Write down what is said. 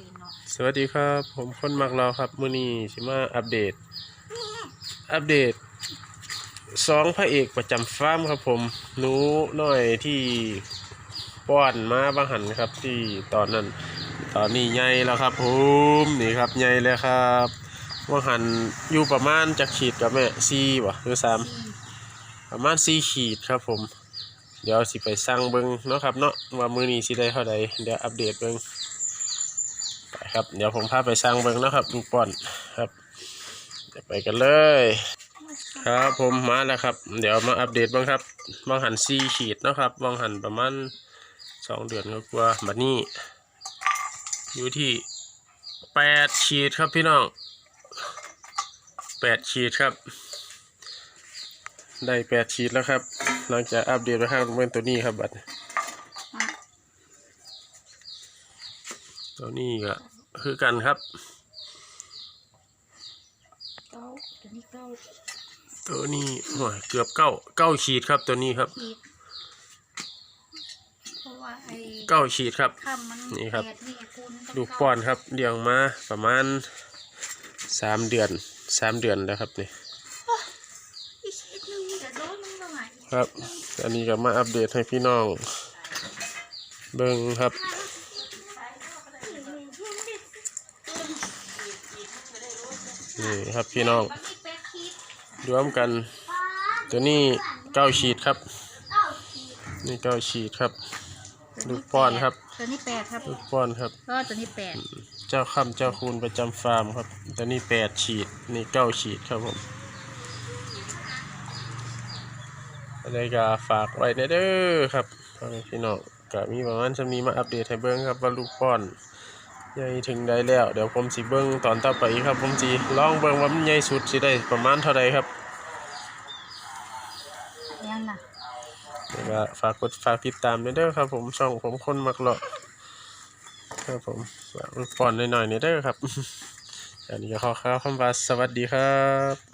ยเนาะสวัสดีครับ ผมคนมักเราครับมื้อนี้สิมาอัปเดต อัปเดตสองพระเอกประจำฟาร์มครับผมหนูน้อยที่ป้อนมาบางหันครับที่ตอนนั้น ตอนนี้ใหญ่แล้วครับผมนี่ครับใหญ่เลยครับบางหันอยู่ประมาณจะขีดกับแม่สี่วะหรือสามประมาณสี่ขีดครับผมเดี๋ยวสิไปสั่งเบิ้งเนาะครับเนาะว่ามือนี้สิได้เท่าใดเดี๋ยวอัปเดตเบิ้งไป ครับเดี๋ยวผมพาไปสั่งเบิ้งนะครับลูกป้อนครับเดี๋ยวไปกันเลย ครับผมมาแล้วครับ เดี๋ยวมาอัปเดตบ้างครับบางหันสี่ขีดนะครับบางหันประมาณสองเดือนกว่าๆบัดนี้ อยู่ที่แปดขีดครับพี่น้องแปดขีดครับ ได้แปดชีดแล้วครับ หลังจากอัปเดตไปข้างเป็นตัวนี้ครับบัดตัวนี้ก็ คือกันครับเก้าตัวนี้เก้าตัวนี้โอ้ยเกือบเก้าเก้าขีดครับตัวนี้ครับขีดเพราะว่าไอ้เก้าขีดครับข้ามมันนี่ครับ แปดนี่คูณบลูกป้อนครับเลี้ยงมาประมาณสามเดือนสามเดือนแล้วครับนี่อีกขีดหนึงจะโดนมันเท่าไหร่ครับ อันนี้ก็มาอัปเดตให้พี่น้อง เบิ่งครับ นี่ครับพี่น้องมันมีแปดขีดรวมกัน ตัวนี้เก้าขีดครับ นี่เก้าขีดครับ ลูกป้อนครับ ตัวนี้แปดครับลูกป้อนครับก็ตัวนี้แปดเจ้าค่ำเจ้าคูณประจำฟาร์มครับ ตัวนี้แปดขีด นี่เก้าขีดครับผมอะไรก็ฝากไว้เด้อครับพ่อแม่พี่น้องก็มีประมาณจะมีมาอัปเดตให้เบิ้งครับว่าลูกป้อน ใหญ่ถึงใดแล้ว เดี๋ยวผมสิเบิ้งตอนต่อไปอีกครับ ผมสิลองเบิ้งว่ามันใหญ่สุดสิได้ประมาณเท่าใดครับยังน่ะแล้วก็ฝากกดฝากติดตามด้วยเด้อครับ ผมช่องผมคนมักเลาะครับผมฝากลูกป้อนหน่อยๆนี่เด้อครับ อันนี้ก็ขอข้าวคำว่าสวัสดีครับ